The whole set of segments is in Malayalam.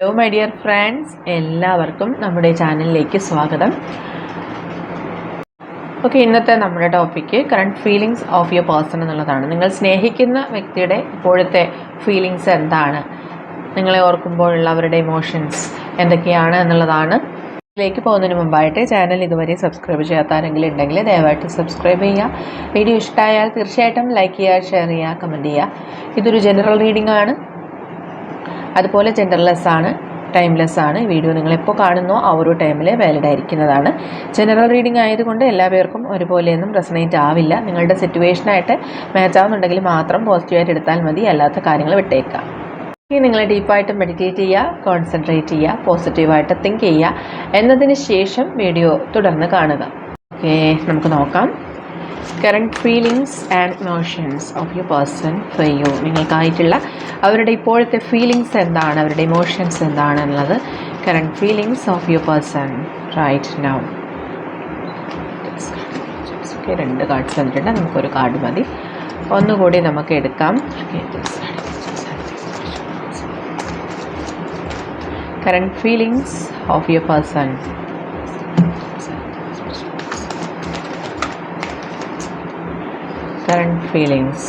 ഹലോ മൈ ഡിയർ ഫ്രണ്ട്സ് എല്ലാവർക്കും നമ്മുടെ ചാനലിലേക്ക് സ്വാഗതം. ഓക്കെ ഇന്നത്തെ നമ്മുടെ topic current feelings of your person എന്നുള്ളതാണ്. നിങ്ങൾ സ്നേഹിക്കുന്ന വ്യക്തിയുടെ ഇപ്പോഴത്തെ ഫീലിങ്സ് എന്താണ്? നിങ്ങളെ ഓർക്കുമ്പോഴുള്ള അവരുടെ ഇമോഷൻസ് എന്തൊക്കെയാണ് എന്നുള്ളതാണ്. ഇതിലേക്ക് പോകുന്നതിന് മുമ്പായിട്ട് ചാനൽ ഇതുവരെ സബ്സ്ക്രൈബ് ചെയ്യാത്ത ആരെങ്കിലും ഉണ്ടെങ്കിൽ ദയവായിട്ട് സബ്സ്ക്രൈബ് ചെയ്യുക. വീഡിയോ ഇഷ്ടമായാൽ തീർച്ചയായിട്ടും ലൈക്ക് ചെയ്യുക ഷെയർ ചെയ്യുക കമന്റ് ചെയ്യുക. ഇതൊരു ജനറൽ റീഡിംഗ് ആണ്. അതുപോലെ ജെൻഡർലെസ് ആണ് ടൈംലെസ് ആണ്. വീഡിയോ നിങ്ങൾ എപ്പോൾ കാണുന്നോ ആ ഒരു ടൈമിൽ വാലിഡ് ആയിരിക്കുന്നതാണ്. ജനറൽ റീഡിംഗ് ആയതുകൊണ്ട് എല്ലാ പേർക്കും ഒരുപോലെയൊന്നും റെസണേറ്റ് ആവില്ല. നിങ്ങളുടെ സിറ്റുവേഷനായിട്ട് മാച്ച് ആവുന്നുണ്ടെങ്കിൽ മാത്രം പോസിറ്റീവായിട്ട് എടുത്താൽ മതി. അല്ലാത്ത കാര്യങ്ങൾ വിട്ടേക്കാം ഇനി നിങ്ങൾ ഡീപ്പായിട്ട് മെഡിറ്റേറ്റ് ചെയ്യുക കോൺസെൻട്രേറ്റ് ചെയ്യുക പോസിറ്റീവായിട്ട് തിങ്ക് ചെയ്യുക. എന്നതിന് ശേഷം വീഡിയോ തുടർന്ന് കാണുക. ഓക്കെ നമുക്ക് നോക്കാം. Current feelings and emotions of you person for you നിങ്ങൾക്കായിട്ടുള്ള അവരുടെ ഇപ്പോഴത്തെ ഫീലിങ്സ് എന്താണ് അവരുടെ ഇമോഷൻസ് എന്താണ് എന്നുള്ളത് current feelings of you person right now okay രണ്ട് കാർഡ്സ് വന്നിട്ടുണ്ട്. നമുക്കൊരു കാർഡ് മതി. ഒന്നുകൂടി നമുക്ക് എടുക്കാം. Current feelings of your person current feelings.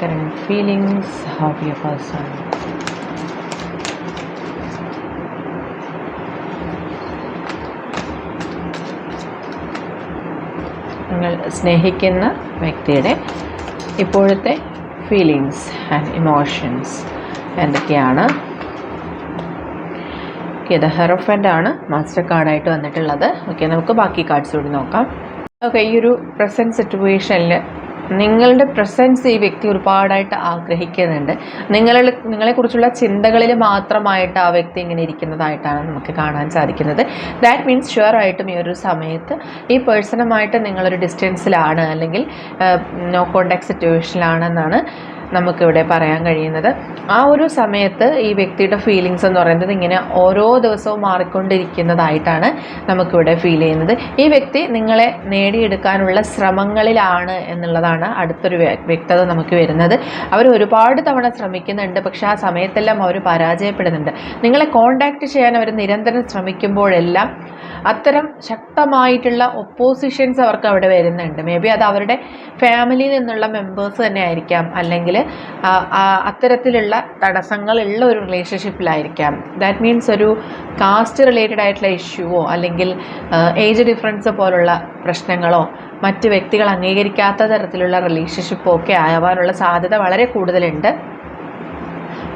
Current feelings of your person. നിങ്ങൾ സ്നേഹിക്കുന്ന വ്യക്തിയുടെ ഇപ്പോഴത്തെ ഫീലിങ്സ് ആൻഡ് ഇമോഷൻസ് എന്തൊക്കെയാണ്? ഓക്കെ ദ ഹെറോഫന്റ് ആണ് മാസ്റ്റർ കാർഡായിട്ട് വന്നിട്ടുള്ളത്. ഓക്കെ നമുക്ക് ബാക്കി കാർഡ്സ് കൂടി നോക്കാം. ഓക്കെ ഈ ഒരു പ്രസന്റ് സിറ്റുവേഷനിൽ നിങ്ങളുടെ പ്രസൻസ് ഈ വ്യക്തി ഒരുപാടായിട്ട് ആഗ്രഹിക്കുന്നുണ്ട്. നിങ്ങളുടെ നിങ്ങളെക്കുറിച്ചുള്ള ചിന്തകളിൽ മാത്രമായിട്ട് ആ വ്യക്തി ഇങ്ങനെ ഇരിക്കുന്നതായിട്ടാണ് നമുക്ക് കാണാൻ സാധിക്കുന്നത്. ദാറ്റ് മീൻസ് ഷുവർ ആയിട്ടും ഈ ഒരു സമയത്ത് ഈ പേഴ്സണുമായിട്ട് നിങ്ങളൊരു ഡിസ്റ്റൻസിലാണ് അല്ലെങ്കിൽ നോ കോണ്ടാക്ട് സിറ്റുവേഷനിലാണെന്നാണ് നമുക്കിവിടെ പറയാൻ കഴിയുന്നത്. ആ ഒരു സമയത്ത് ഈ വ്യക്തിയുടെ ഫീലിങ്സ് എന്ന് പറയുന്നത് ഇങ്ങനെ ഓരോ ദിവസവും മാറിക്കൊണ്ടിരിക്കുന്നതായിട്ടാണ് നമുക്കിവിടെ ഫീൽ ചെയ്യുന്നത്. ഈ വ്യക്തി നിങ്ങളെ നേടിയെടുക്കാനുള്ള ശ്രമങ്ങളിലാണ് എന്നുള്ളതാണ് അടുത്തൊരു വ്യക്തത നമുക്ക് വരുന്നത്. അവർ ഒരുപാട് തവണ ശ്രമിക്കുന്നുണ്ട് പക്ഷേ ആ സമയത്തെല്ലാം അവർ പരാജയപ്പെടുന്നുണ്ട്. നിങ്ങളെ കോണ്ടാക്ട് ചെയ്യാൻ അവർ നിരന്തരം ശ്രമിക്കുമ്പോഴെല്ലാം അത്തരം ശക്തമായിട്ടുള്ള ഒപ്പോസിഷൻസ് അവർക്ക് അവിടെ വരുന്നുണ്ട്. മേ ബി അത് അവരുടെ ഫാമിലിയിൽ നിന്നുള്ള മെമ്പേഴ്സ് തന്നെ ആയിരിക്കാം. അല്ലെങ്കിൽ അത്തരത്തിലുള്ള തടസ്സങ്ങളുള്ള ഒരു റിലേഷൻഷിപ്പിലായിരിക്കാം ദാറ്റ് മീൻസ് ഒരു കാസ്റ്റ് റിലേറ്റഡ് ആയിട്ടുള്ള ഇഷ്യൂവോ അല്ലെങ്കിൽ ഏജ് ഡിഫറൻസ് പോലുള്ള പ്രശ്നങ്ങളോ മറ്റ് വ്യക്തികൾ അംഗീകരിക്കാത്ത തരത്തിലുള്ള റിലേഷൻഷിപ്പോ ഒക്കെ ആവാനുള്ള സാധ്യത വളരെ കൂടുതലുണ്ട്.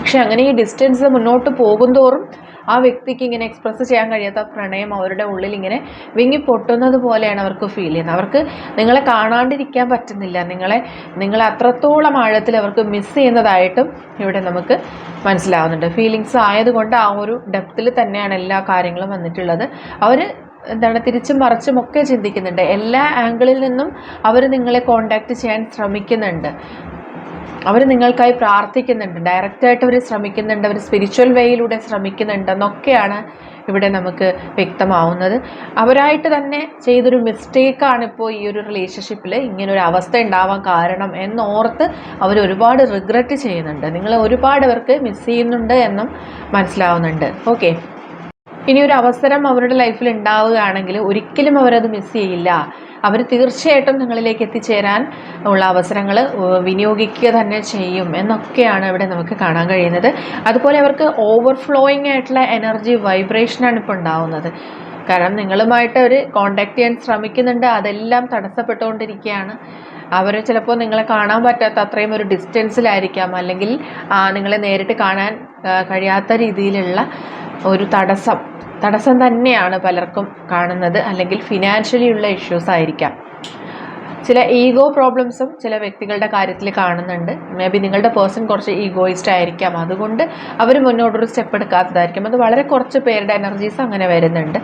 പക്ഷെ അങ്ങനെ ഈ ഡിസ്റ്റൻസ് മുന്നോട്ട് പോകുന്തോറും ആ വ്യക്തിക്ക് ഇങ്ങനെ എക്സ്പ്രസ് ചെയ്യാൻ കഴിയാത്ത പ്രണയം അവരുടെ ഉള്ളിൽ ഇങ്ങനെ വിങ്ങി പൊട്ടുന്നത് പോലെയാണ് അവർക്ക് ഫീൽ ചെയ്യുന്നത്. അവർക്ക് നിങ്ങളെ കാണാണ്ടിരിക്കാൻ പറ്റുന്നില്ല. നിങ്ങളെ നിങ്ങളെ അത്രത്തോളം ആഴത്തിൽ അവർക്ക് മിസ് ചെയ്യുന്നതായിട്ടും ഇവിടെ നമുക്ക് മനസ്സിലാവുന്നുണ്ട്. ഫീലിങ്സ് ആയതുകൊണ്ട് ആ ഒരു ഡെപ്തിൽ തന്നെയാണ് എല്ലാ കാര്യങ്ങളും വന്നിട്ടുള്ളത്. അവർ എന്താണ് തിരിച്ചും മറിച്ചും ഒക്കെ ചിന്തിക്കുന്നുണ്ട്. എല്ലാ ആംഗിളിൽ നിന്നും അവർ നിങ്ങളെ കോണ്ടാക്ട് ചെയ്യാൻ ശ്രമിക്കുന്നുണ്ട്. അവർ നിങ്ങൾക്കായി പ്രാർത്ഥിക്കുന്നുണ്ട്. ഡയറക്റ്റായിട്ട് അവർ ശ്രമിക്കുന്നുണ്ട്. അവർ സ്പിരിച്വൽ വേയിലൂടെ ശ്രമിക്കുന്നുണ്ടെന്നൊക്കെയാണ് ഇവിടെ നമുക്ക് വ്യക്തമാവുന്നത്. അവരായിട്ട് തന്നെ ചെയ്തൊരു മിസ്റ്റേക്കാണ് ഇപ്പോൾ ഈ ഒരു റിലേഷൻഷിപ്പിൽ ഇങ്ങനൊരു അവസ്ഥ ഉണ്ടാവാൻ കാരണം എന്നോർത്ത് അവർ ഒരുപാട് റിഗ്രറ്റ് ചെയ്യുന്നുണ്ട്. നിങ്ങൾ ഒരുപാട് അവർക്ക് മിസ് ചെയ്യുന്നുണ്ട് എന്നും മനസ്സിലാവുന്നുണ്ട്. ഓക്കെ ഇനി ഒരു അവസരം അവരുടെ ലൈഫിൽ ഉണ്ടാവുകയാണെങ്കിൽ ഒരിക്കലും അവരത് മിസ് ചെയ്യില്ല. അവർ തീർച്ചയായിട്ടും നിങ്ങളിലേക്ക് എത്തിച്ചേരാൻ ഉള്ള അവസരങ്ങൾ വിനിയോഗിക്കുക തന്നെ ചെയ്യും എന്നൊക്കെയാണ് ഇവിടെ നമുക്ക് കാണാൻ കഴിയുന്നത്. അതുപോലെ അവർക്ക് ഓവർഫ്ലോയിങ് ആയിട്ടുള്ള എനർജി വൈബ്രേഷനാണ് ഇപ്പോൾ ഉണ്ടാവുന്നത്. കാരണം നിങ്ങളുമായിട്ട് അവർ കോണ്ടാക്ട് ചെയ്യാൻ ശ്രമിക്കുന്നുണ്ട് അതെല്ലാം തടസ്സപ്പെട്ടുകൊണ്ടിരിക്കുകയാണ്. അവർ ചിലപ്പോൾ നിങ്ങളെ കാണാൻ പറ്റാത്ത അത്രയും ഒരു ഡിസ്റ്റൻസിലായിരിക്കാം അല്ലെങ്കിൽ നിങ്ങളെ നേരിട്ട് കാണാൻ കഴിയാത്ത രീതിയിലുള്ള ഒരു തടസ്സം. തടസ്സം തന്നെയാണ് പലർക്കും കാണുന്നത് അല്ലെങ്കിൽ ഫിനാൻഷ്യലി ഉള്ള ഇഷ്യൂസ് ആയിരിക്കാം. ചില ഈഗോ പ്രോബ്ലംസും ചില വ്യക്തികളുടെ കാര്യത്തിൽ കാണുന്നുണ്ട്. മേ ബി നിങ്ങളുടെ പേഴ്സൺ കുറച്ച് ഈഗോയിസ്റ്റ് ആയിരിക്കാം. അതുകൊണ്ട് അവർ മുന്നോട്ടൊരു സ്റ്റെപ്പ് എടുക്കാത്തതായിരിക്കും. അത് വളരെ കുറച്ച് പേരുടെ എനർജീസ് അങ്ങനെ വരുന്നുണ്ട്.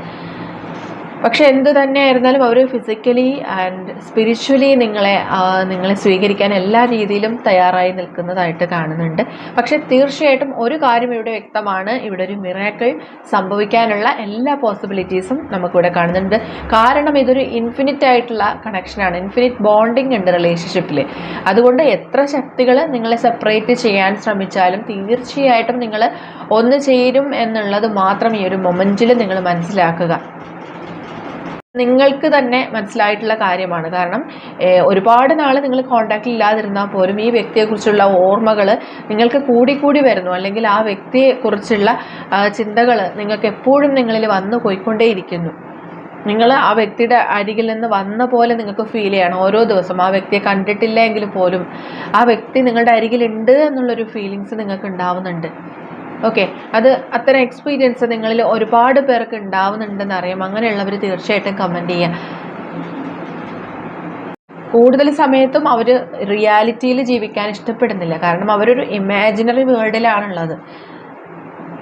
പക്ഷെ എന്ത് തന്നെയായിരുന്നാലും അവർ ഫിസിക്കലി ആൻഡ് സ്പിരിച്വലി നിങ്ങളെ നിങ്ങളെ സ്വീകരിക്കാൻ എല്ലാ രീതിയിലും തയ്യാറായി നിൽക്കുന്നതായിട്ട് കാണുന്നുണ്ട്. പക്ഷെ തീർച്ചയായിട്ടും ഒരു കാര്യം ഇവിടെ വ്യക്തമാണ്. ഇവിടെ ഒരു മിറാക്കിൾ സംഭവിക്കാനുള്ള എല്ലാ പോസിബിലിറ്റീസും നമുക്കിവിടെ കാണുന്നുണ്ട്. കാരണം ഇതൊരു ഇൻഫിനിറ്റ് ആയിട്ടുള്ള കണക്ഷനാണ് ഇൻഫിനിറ്റ് ബോണ്ടിങ് ഉണ്ട് റിലേഷൻഷിപ്പിൽ അതുകൊണ്ട് എത്ര ശക്തികൾ നിങ്ങളെ സെപ്പറേറ്റ് ചെയ്യാൻ ശ്രമിച്ചാലും തീർച്ചയായിട്ടും നിങ്ങൾ ഒന്ന് ചേരും എന്നുള്ളത് മാത്രം ഈ ഒരു മൊമെന്റിൽ നിങ്ങൾ മനസ്സിലാക്കുക. നിങ്ങൾക്ക് തന്നെ മനസ്സിലായിട്ടുള്ള കാര്യമാണ്. കാരണം ഒരുപാട് നാൾ നിങ്ങൾ കോണ്ടാക്റ്റിൽ ഇല്ലാതിരുന്നാൽ പോലും ഈ വ്യക്തിയെക്കുറിച്ചുള്ള ഓർമ്മകൾ നിങ്ങൾക്ക് കൂടിക്കൂടി വരുന്നു. അല്ലെങ്കിൽ ആ വ്യക്തിയെക്കുറിച്ചുള്ള ചിന്തകൾ നിങ്ങൾക്ക് എപ്പോഴും നിങ്ങളിൽ വന്നു പോയിക്കൊണ്ടേയിരിക്കുന്നു. നിങ്ങൾ ആ വ്യക്തിയുടെ അരികിൽ നിന്ന് വന്ന പോലെ നിങ്ങൾക്ക് ഫീൽ ചെയ്യണം. ഓരോ ദിവസം ആ വ്യക്തിയെ കണ്ടിട്ടില്ല എങ്കിൽ പോലും ആ വ്യക്തി നിങ്ങളുടെ അരികിലുണ്ട് എന്നുള്ളൊരു ഫീലിങ്സ് നിങ്ങൾക്ക് ഉണ്ടാവുന്നുണ്ട്. ഓക്കെ അത് അത്തരം എക്സ്പീരിയൻസ് നിങ്ങളിൽ ഒരുപാട് പേർക്ക് ഉണ്ടാവുന്നുണ്ടെന്ന് അറിയാം. അങ്ങനെയുള്ളവർ തീർച്ചയായിട്ടും കമന്റ് ചെയ്യുക കൂടുതൽ സമയത്തും അവർ റിയാലിറ്റിയിൽ ജീവിക്കാൻ ഇഷ്ടപ്പെടുന്നില്ല. കാരണം അവരൊരു ഇമാജിനറി വേൾഡിലാണുള്ളത്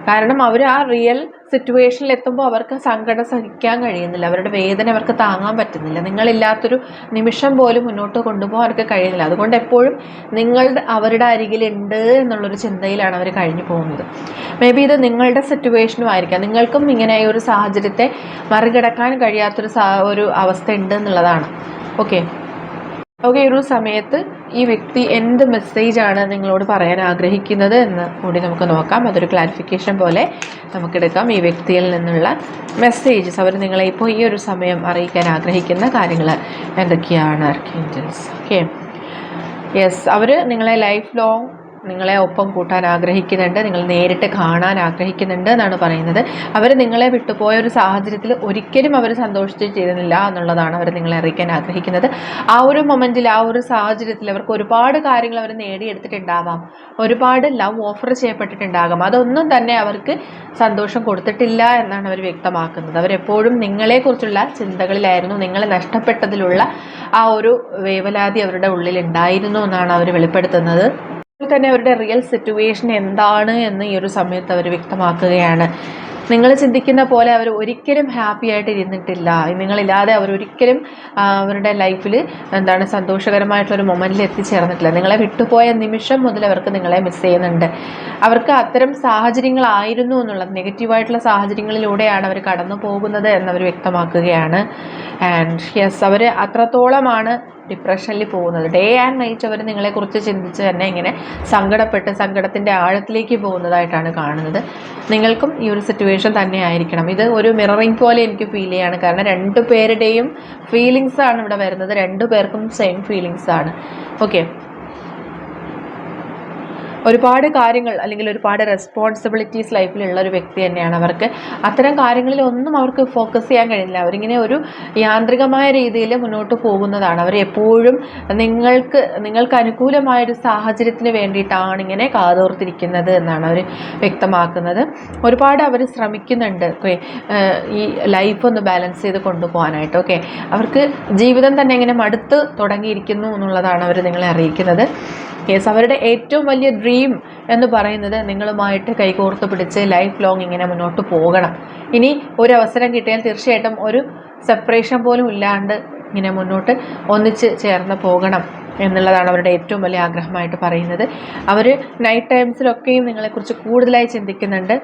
കാരണം അവർ ആ റിയൽ സിറ്റുവേഷനിൽ എത്തുമ്പോൾ അവർക്ക് സങ്കടം സഹിക്കാൻ കഴിയുന്നില്ല. അവരുടെ വേദന അവർക്ക് താങ്ങാൻ പറ്റുന്നില്ല. നിങ്ങളില്ലാത്തൊരു നിമിഷം പോലും മുന്നോട്ട് കൊണ്ടുപോകാൻ അവർക്ക് കഴിയുന്നില്ല. അതുകൊണ്ട് എപ്പോഴും നിങ്ങളുടെ അവരുടെ അരികിലുണ്ട് എന്നുള്ളൊരു ചിന്തയിലാണ് അവർ കഴിഞ്ഞു പോകുന്നത്. മേ ബി ഇത് നിങ്ങളുടെ സിറ്റുവേഷനും ആയിരിക്കാം. നിങ്ങൾക്കും ഇങ്ങനെ ഒരു സാഹചര്യത്തെ മറികടക്കാൻ കഴിയാത്തൊരു ഒരു അവസ്ഥ ഉണ്ട് എന്നുള്ളതാണ്. ഓക്കെ ഓക്കെ ഒരു സമയത്ത് ഈ വ്യക്തി എന്ത് മെസ്സേജാണ് നിങ്ങളോട് പറയാൻ ആഗ്രഹിക്കുന്നത് എന്ന് കൂടി നമുക്ക് നോക്കാം. അതൊരു ക്ലാരിഫിക്കേഷൻ പോലെ നമുക്കെടുക്കാം. ഈ വ്യക്തിയിൽ നിന്നുള്ള മെസ്സേജസ് അവർ നിങ്ങളെ ഇപ്പോൾ ഈ ഒരു സമയം അറിയിക്കാൻ ആഗ്രഹിക്കുന്ന കാര്യങ്ങൾ എന്തൊക്കെയാണ്? ആർക്കേഞ്ചൽസ് ഓക്കെ യെസ് അവർ നിങ്ങളെ ലൈഫ് ലോങ് നിങ്ങളെ ഒപ്പം കൂട്ടാൻ ആഗ്രഹിക്കുന്നുണ്ട് നിങ്ങൾ നേരിട്ട് കാണാൻ ആഗ്രഹിക്കുന്നുണ്ട് എന്നാണ് പറയുന്നത്. അവർ നിങ്ങളെ വിട്ടുപോയ ഒരു സാഹചര്യത്തിൽ ഒരിക്കലും അവർ സന്തോഷിച്ചിരുന്നില്ല എന്നുള്ളതാണ് അവർ നിങ്ങളെ അറിയിക്കാൻ ആഗ്രഹിക്കുന്നത്. ആ ഒരു മൊമെന്റിൽ ആ ഒരു സാഹചര്യത്തിൽ അവർക്ക് ഒരുപാട് കാര്യങ്ങൾ അവർ നേടിയെടുത്തിട്ടുണ്ടാവാം. ഒരുപാട് ലവ് ഓഫർ ചെയ്യപ്പെട്ടിട്ടുണ്ടാകാം. അതൊന്നും തന്നെ അവർക്ക് സന്തോഷം കൊടുത്തിട്ടില്ല എന്നാണ് അവർ വ്യക്തമാക്കുന്നത്. അവരെപ്പോഴും നിങ്ങളെക്കുറിച്ചുള്ള ചിന്തകളിലായിരുന്നു. നിങ്ങളെ നഷ്ടപ്പെട്ടതിലുള്ള ആ ഒരു വേവലാതി അവരുടെ ഉള്ളിൽ ഉണ്ടായിരുന്നു എന്നാണ് അവർ വെളിപ്പെടുത്തുന്നത്. തന്നെ അവരുടെ റിയൽ സിറ്റുവേഷൻ എന്താണ് എന്ന് ഈ ഒരു സമയത്ത് അവർ വ്യക്തമാക്കുകയാണ്. നിങ്ങൾ ചിന്തിക്കുന്ന പോലെ അവർ ഒരിക്കലും ഹാപ്പി ആയിട്ട് ഇരുന്നിട്ടില്ല. നിങ്ങളില്ലാതെ അവർ ഒരിക്കലും അവരുടെ ലൈഫിൽ എന്താണ് സന്തോഷകരമായിട്ടുള്ളൊരു മൊമെന്റിൽ എത്തിച്ചേർന്നിട്ടില്ല. നിങ്ങളെ വിട്ടുപോയ നിമിഷം മുതൽ അവർക്ക് നിങ്ങളെ മിസ് ചെയ്യുന്നുണ്ട്. അവർക്ക് അത്തരം സാഹചര്യങ്ങളായിരുന്നു എന്നുള്ളത് നെഗറ്റീവായിട്ടുള്ള സാഹചര്യങ്ങളിലൂടെയാണ് അവർ കടന്നു പോകുന്നത് എന്നവർ വ്യക്തമാക്കുകയാണ്. ആൻഡ് യെസ് അവർ അത്രത്തോളമാണ് ഡിപ്രഷനിൽ പോകുന്നത്. ഡേ ആൻഡ് നൈറ്റ് അവർ നിങ്ങളെക്കുറിച്ച് ചിന്തിച്ച് തന്നെ ഇങ്ങനെ സങ്കടപ്പെട്ട് സങ്കടത്തിന്റെ ആഴത്തിലേക്ക് പോകുന്നതായിട്ടാണ് കാണുന്നത്. നിങ്ങൾക്കും ഈ ഒരു സിറ്റുവേഷൻ തന്നെ ആയിരിക്കണം. ഇത് ഒരു മിററിങ് പോലെ എനിക്ക് ഫീൽ ചെയ്യാണ്. കാരണം രണ്ടു പേരുടെയും ഫീലിങ്സാണ് ഇവിടെ വരുന്നത്. രണ്ടു പേർക്കും സെയിം ഫീലിങ്സാണ് ഓക്കെ ഒരുപാട് കാര്യങ്ങൾ അല്ലെങ്കിൽ ഒരുപാട് റെസ്പോൺസിബിലിറ്റീസ് ലൈഫിലുള്ള ഒരു വ്യക്തി തന്നെയാണ് അവർക്ക്. അത്തരം കാര്യങ്ങളിൽ ഒന്നും അവർക്ക് ഫോക്കസ് ചെയ്യാൻ കഴിയില്ല അവരിങ്ങനെ ഒരു യാന്ത്രികമായ രീതിയിൽ മുന്നോട്ട് പോകുന്നതാണ്. അവർ എപ്പോഴും നിങ്ങൾക്ക് നിങ്ങൾക്ക് അനുകൂലമായ ഒരു സാഹചര്യത്തിന് വേണ്ടിയിട്ടാണ് ഇങ്ങനെ കാതോർത്തിരിക്കുന്നത് എന്നാണ് അവർ വ്യക്തമാക്കുന്നത്. ഒരുപാട് അവർ ശ്രമിക്കുന്നുണ്ട്. ഈ ലൈഫ് ഒന്ന് ബാലൻസ് ചെയ്ത് കൊണ്ടുപോകാനായിട്ട്. ഓക്കെ അവർക്ക് ജീവിതം തന്നെ ഇങ്ങനെ മടുത്ത് തുടങ്ങിയിരിക്കുന്നു എന്നുള്ളതാണ് അവർ നിങ്ങളെ അറിയിക്കുന്നത്. യെസ് അവരുടെ ഏറ്റവും വലിയ ഡ്രീം എന്ന് പറയുന്നത് നിങ്ങളുമായിട്ട് കൈകോർത്ത് പിടിച്ച് ലൈഫ് ലോങ് ഇങ്ങനെ മുന്നോട്ട് പോകണം. ഇനി ഒരു അവസരം കിട്ടിയാൽ തീർച്ചയായിട്ടും ഒരു സെപ്പറേഷൻ പോലും ഇല്ലാണ്ട് ഇങ്ങനെ മുന്നോട്ട് ഒന്നിച്ച് ചേർന്ന് പോകണം എന്നുള്ളതാണ് അവരുടെ ഏറ്റവും വലിയ ആഗ്രഹമായിട്ട് പറയുന്നത്. അവർ നൈറ്റ് ടൈംസിലൊക്കെയും നിങ്ങളെക്കുറിച്ച് കൂടുതലായി ചിന്തിക്കുന്നുണ്ട്.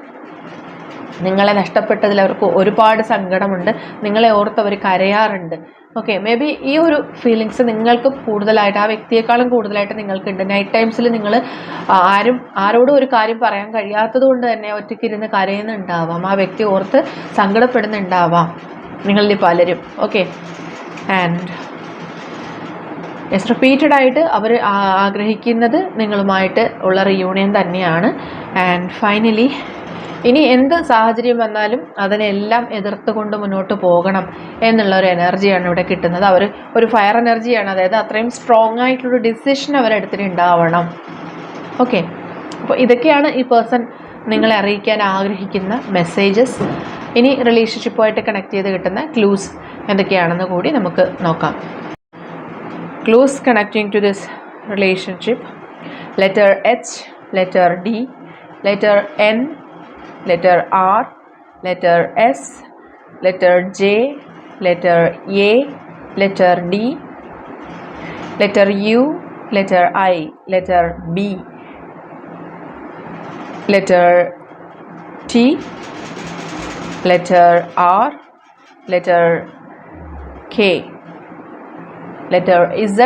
നിങ്ങളെ നഷ്ടപ്പെട്ടതിൽ അവർക്ക് ഒരുപാട് സങ്കടമുണ്ട്. നിങ്ങളെ ഓർത്ത് അവർ കരയാറുണ്ട്. ഓക്കെ മേ ബി ഈ ഒരു ഫീലിങ്സ് നിങ്ങൾക്ക് കൂടുതലായിട്ട് ആ വ്യക്തിയെക്കാളും കൂടുതലായിട്ട് നിങ്ങൾക്കുണ്ട്. നൈറ്റ് ടൈംസിൽ നിങ്ങൾ ആരും ആരോടും ഒരു കാര്യം പറയാൻ കഴിയാത്തത് കൊണ്ട് തന്നെ ഒറ്റയ്ക്കിരുന്ന് കരയുന്നുണ്ടാവാം. ആ വ്യക്തി ഓർത്ത് സങ്കടപ്പെടുന്നുണ്ടാവാം. നിങ്ങളിൽ പലരും. ഓക്കെ ആൻഡ് യെസ് റിപ്പീറ്റഡ് ആയിട്ട് അവർ ആഗ്രഹിക്കുന്നത് നിങ്ങളുമായിട്ട് ഉള്ള റിയൂണിയൻ തന്നെയാണ്. ആൻഡ് ഫൈനലി ഇനി എന്ത് സാഹചര്യം വന്നാലും അതിനെല്ലാം എതിർത്തുകൊണ്ട് മുന്നോട്ട് പോകണം എന്നുള്ള ഒരു എനർജിയാണ് ഇവിടെ കിട്ടുന്നത്. അവർ ഒരു ഫയർ എനർജിയാണ്. അതായത് അത്രയും സ്ട്രോങ് ആയിട്ടുള്ളൊരു ഡിസിഷൻ അവരെടുത്തിട്ടുണ്ടാവണം ഓക്കെ അപ്പോൾ ഇതൊക്കെയാണ് ഈ പേഴ്സൺ നിങ്ങളെ അറിയിക്കാൻ ആഗ്രഹിക്കുന്ന മെസ്സേജസ് ഇനി റിലേഷൻഷിപ്പുമായിട്ട് കണക്ട് ചെയ്ത് കിട്ടുന്ന ക്ലൂസ് എന്തൊക്കെയാണെന്ന് കൂടി നമുക്ക് നോക്കാം. Clues connecting to this relationship letter H letter D letter N, letter R, letter S, letter J, letter A, letter D, letter U, letter I, letter B, letter T, letter R, letter K, letter Z,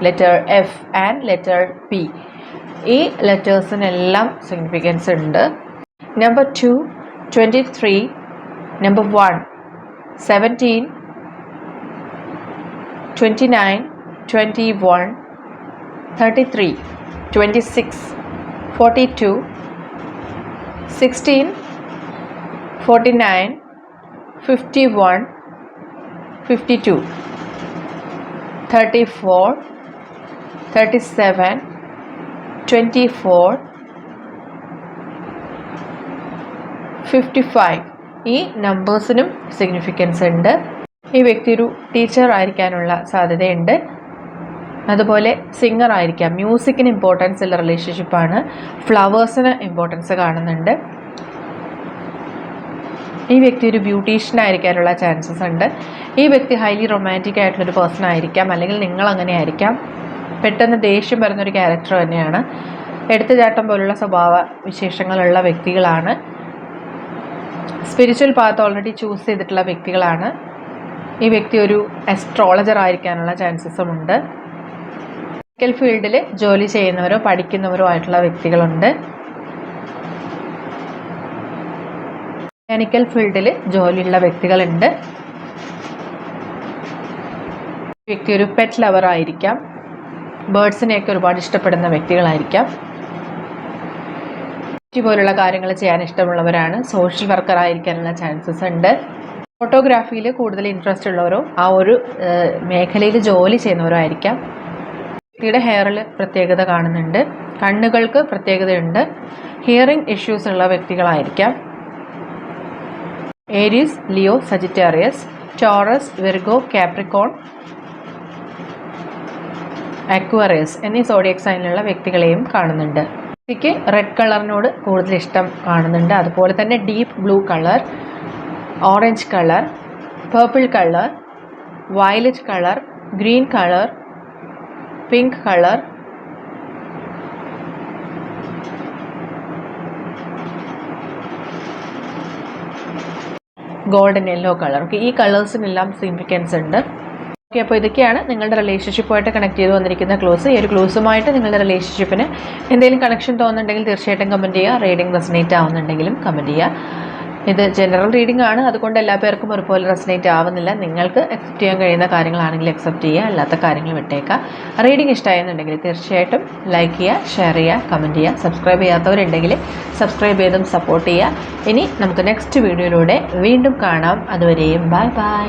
letter F and letter P. ഈ ലെറ്റേഴ്സിനെല്ലാം സിഗ്നിഫിക്കൻസ് ഉണ്ട്. Number two twenty three number one seventeen twenty nine twenty one thirty three twenty six forty two sixteen forty nine fifty one fifty two thirty four thirty seven twenty four fifty five ഈ നമ്പേഴ്സിനും സിഗ്നിഫിക്കൻസ് ഉണ്ട്. ഈ വ്യക്തി ഒരു ടീച്ചർ ആയിരിക്കാനുള്ള സാധ്യതയുണ്ട്. അതുപോലെ സിംഗർ ആയിരിക്കാം. മ്യൂസിക്കിന് ഇമ്പോർട്ടൻസ് ഉള്ള റിലേഷൻഷിപ്പാണ് ഫ്ലവേഴ്സിന് ഇമ്പോർട്ടൻസ് കാണുന്നുണ്ട്. ഈ വ്യക്തി ഒരു ബ്യൂട്ടീഷ്യൻ ആയിരിക്കാനുള്ള ചാൻസസ് ഉണ്ട്. ഈ വ്യക്തി ഹൈലി റൊമാന്റിക് ആയിട്ടുള്ളൊരു പേഴ്സൺ ആയിരിക്കാം. അല്ലെങ്കിൽ നിങ്ങൾ അങ്ങനെ ആയിരിക്കാം പെട്ടെന്ന് ദേഷ്യം വരുന്നൊരു ക്യാരക്ടർ തന്നെയാണ്. എടുത്തുചാട്ടം പോലുള്ള സ്വഭാവ വിശേഷങ്ങളുള്ള വ്യക്തികളാണ്. സ്പിരിച്വൽ പാത്ത് ഓൾറെഡി ചൂസ് ചെയ്തിട്ടുള്ള വ്യക്തികളാണ്. ഈ വ്യക്തി ഒരു അസ്ട്രോളജർ ആയിരിക്കാനുള്ള ചാൻസസും ഉണ്ട്. മെഡിക്കൽ ഫീൽഡിൽ ജോലി ചെയ്യുന്നവരോ പഠിക്കുന്നവരോ ആയിട്ടുള്ള വ്യക്തികളുണ്ട്. മെക്കാനിക്കൽ ഫീൽഡിൽ ജോലിയുള്ള വ്യക്തികളുണ്ട്. വ്യക്തി ഒരു പെറ്റ് ലവർ ആയിരിക്കാം. ബേർഡ്സിനെയൊക്കെ ഒരുപാട് ഇഷ്ടപ്പെടുന്ന വ്യക്തികളായിരിക്കാം. പോലുള്ള കാര്യങ്ങൾ ചെയ്യാൻ ഇഷ്ടമുള്ളവരാണ്. സോഷ്യൽ വർക്കർ ആയിരിക്കാനുള്ള ചാൻസസ് ഉണ്ട്. ഫോട്ടോഗ്രാഫിയിൽ കൂടുതൽ ഇൻട്രസ്റ്റ് ഉള്ളവരോ ആ ഒരു മേഖലയിൽ ജോലി ചെയ്യുന്നവരോ ആയിരിക്കാം. വ്യക്തിയുടെ ഹെയറിൽ പ്രത്യേകത കാണുന്നുണ്ട്. കണ്ണുകൾക്ക് പ്രത്യേകതയുണ്ട്. ഹിയറിംഗ് ഇഷ്യൂസ് ഉള്ള വ്യക്തികളായിരിക്കാം. Aries Leo Sagittarius Taurus Virgo Capricorn Aquarius എന്നീ സോഡിയക് സൈനിലുള്ള വ്യക്തികളെയും കാണുന്നുണ്ട്. വ്യക്തിക്ക് റെഡ് കളറിനോട് കൂടുതൽ ഇഷ്ടം കാണുന്നുണ്ട്. അതുപോലെ തന്നെ deep blue colour orange colour purple colour violet colour green colour pink colour golden yellow colour okay ഈ കളേഴ്സിനെല്ലാം സിഗ്നിഫിക്കൻസ് ഉണ്ട്. ഓക്കെ അപ്പോൾ ഇതൊക്കെയാണ് നിങ്ങളുടെ റിലേഷൻഷിപ്പുമായിട്ട് കണക്ട് ചെയ്ത് വന്നിരിക്കുന്ന ക്ലോസ് ഈ ഒരു ക്ലോസുമായിട്ട് നിങ്ങളുടെ റിലേഷൻഷിപ്പിന് എന്തെങ്കിലും കണക്ഷൻ തോന്നുന്നുണ്ടെങ്കിൽ തീർച്ചയായിട്ടും കമന്റ് ചെയ്യുക. റീഡിംഗ് റെസനേറ്റ് ആവുന്നുണ്ടെങ്കിലും കമന്റ് ചെയ്യുക. ഇത് ജനറൽ റീഡിംഗ് ആണ്. അതുകൊണ്ട് എല്ലാ പേർക്കും ഒരുപോലെ റെസനേറ്റ് ആവുന്നില്ല. നിങ്ങൾക്ക് അക്സെപ്റ്റ് ചെയ്യാൻ കഴിയുന്ന കാര്യങ്ങളാണെങ്കിൽ അക്സെപ്റ്റ് ചെയ്യുക. അല്ലാത്ത കാര്യങ്ങൾ വിട്ടേക്കുക. റീഡിംഗ് ഇഷ്ടമായെന്നുണ്ടെങ്കിൽ തീർച്ചയായിട്ടും ലൈക്ക് ചെയ്യുക ഷെയർ ചെയ്യുക കമന്റ് ചെയ്യുക. സബ്സ്ക്രൈബ് ചെയ്യാത്തവരുണ്ടെങ്കിൽ സബ്സ്ക്രൈബ് ചെയ്തും സപ്പോർട്ട് ചെയ്യുക. ഇനി നമുക്ക് നെക്സ്റ്റ് വീഡിയോയിലൂടെ വീണ്ടും കാണാം. അതുവരെയും ബൈ ബൈ